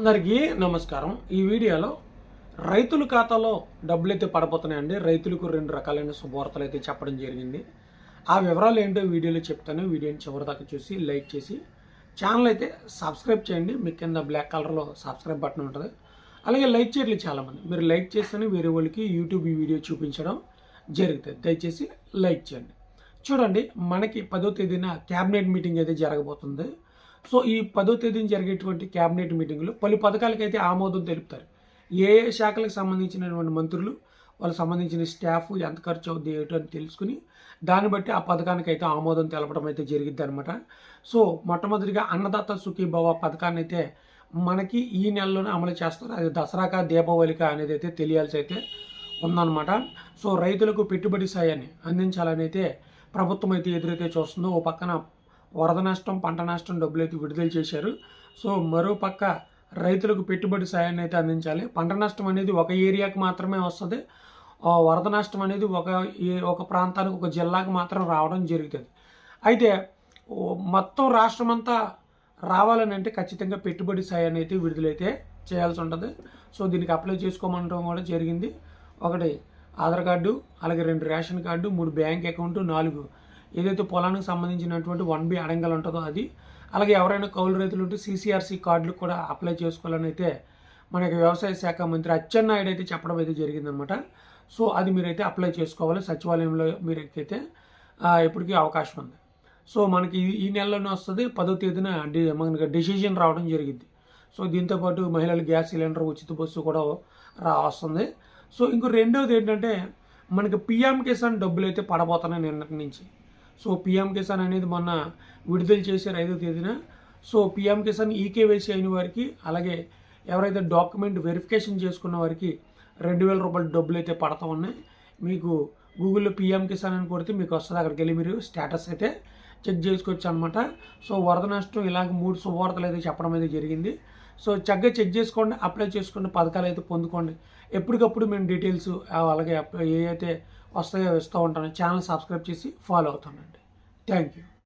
అందరికీ నమస్కారం. ఈ వీడియోలో రైతుల ఖాతాలో డబ్బులు అయితే పడబోతున్నాయండి. రైతులకు రెండు రకాలైన శుభవార్తలు అయితే చెప్పడం జరిగింది. ఆ వివరాలు ఏంటో వీడియోలో చెప్తాను. వీడియోని చివరి దాకా చూసి లైక్ చేసి ఛానల్ అయితే సబ్స్క్రైబ్ చేయండి. మీ కింద బ్లాక్ కలర్లో సబ్స్క్రైబ్ బటన్ ఉంటుంది. అలాగే లైక్ చేయట్లేదు చాలామంది. మీరు లైక్ చేస్తేనే వేరే వాళ్ళకి యూట్యూబ్ ఈ వీడియో చూపించడం జరుగుతుంది. దయచేసి లైక్ చేయండి. చూడండి మనకి పదో తేదీన క్యాబినెట్ మీటింగ్ అయితే జరగబోతుంది. సో ఈ పదో తేదీన జరిగేటువంటి క్యాబినెట్ మీటింగ్లో పలు పథకాలకైతే ఆమోదం తెలుపుతారు. ఏ ఏ శాఖలకు సంబంధించినటువంటి మంత్రులు వాళ్ళకి సంబంధించిన స్టాఫ్ ఎంత ఖర్చు అవుద్ది ఏటో అని తెలుసుకుని దాన్ని బట్టి ఆ పథకానికి అయితే ఆమోదం తెలపడం అయితే జరిగిద్ది అనమాట సో మొట్టమొదటిగా అన్నదాత సుఖీభవ పథకాన్ని అయితే మనకి ఈ నెలలోనే అమలు చేస్తారు. అది దసరాక దీపావళిక అనేది అయితే తెలియాల్సి అయితే ఉందన్నమాట. సో రైతులకు పెట్టుబడి సాయాన్ని అందించాలని అయితే ప్రభుత్వం అయితే ఎదురైతే చూస్తుందో ఓ పక్కన వరద నష్టం పంట నష్టం డబ్బులు అయితే విడుదల చేశారు. సో మరో పక్క రైతులకు పెట్టుబడి సాయాన్ని అయితే అందించాలి. పంట నష్టం అనేది ఒక ఏరియాకి మాత్రమే వస్తుంది. ఆ వరద నష్టం అనేది ఒక ఏ- ఒక ప్రాంతానికి ఒక జిల్లాకు మాత్రం రావడం జరుగుతుంది. అయితే మొత్తం రాష్ట్రం అంతా రావాలని అంటే ఖచ్చితంగా పెట్టుబడి సాయాన్ని అయితే విడుదలైతే చేయాల్సి ఉంటుంది. సో దీనికి అప్లై చేసుకోమనడం కూడా జరిగింది. ఒకటి ఆధార్ కార్డు అలాగే రెండు రేషన్ కార్డు మూడు బ్యాంక్ అకౌంట్ నాలుగు ఏదైతే పొలానికి సంబంధించినటువంటి వన్ బి అడంగల్ ఉంటుందో అది అలాగే ఎవరైనా కౌలు రైతులు ఉంటే సీసీఆర్సీ కార్డులు కూడా అప్లై చేసుకోవాలని అయితే మనకి వ్యవసాయ శాఖ మంత్రి అచ్చెన్నాయుడు అయితే చెప్పడం అయితే జరిగిందనమాట. సో అది మీరైతే అప్లై చేసుకోవాలి. సచివాలయంలో మీరైతే ఇప్పటికీ అవకాశం ఉంది. సో మనకి ఈ- నెలలోనే వస్తుంది. పదో తేదీన డి మనకి డిసిజన్ రావడం జరిగింది. సో దీంతోపాటు మహిళలు గ్యాస్ సిలిండర్ ఉచిత బస్సు కూడా రా వస్తుంది. సో ఇంకో రెండవది ఏంటంటే మనకి పిఎం కిసాన్ డబ్బులు అయితే పడబోతున్నాయి నిన్నటి నుంచి. సో పిఎం కిసాన్ అనేది మొన్న విడుదల చేశారు ఐదో తేదీన సో పిఎం కిసాన్ ఈకేవైసీ అయిన వారికి అలాగే ఎవరైతే డాక్యుమెంట్ వెరిఫికేషన్ చేసుకున్న వారికి రెండు వేల రూపాయల డబ్బులు అయితే పడతా ఉన్నాయి మీకు గూగుల్లో పిఎం కిసాన్ అని కొడితే మీకు వస్తుంది అక్కడికి వెళ్ళి మీరు స్టేటస్ అయితే చెక్ చేసుకోవచ్చు అనమాట సో వరద నష్టం ఇలాగ మూడు శుభవార్తలు అయితే చెప్పడం అయితే జరిగింది సో చక్కగా చెక్ చేసుకోండి అప్లై చేసుకున్న పథకాలు అయితే పొందుకోండి ఎప్పటికప్పుడు మేము డీటెయిల్స్ అలాగే ఏ అయితే వస్తాయో ఇస్తూ ఉంటాను ఛానల్ సబ్స్క్రైబ్ చేసి ఫాలో అవుతానండి Thank you.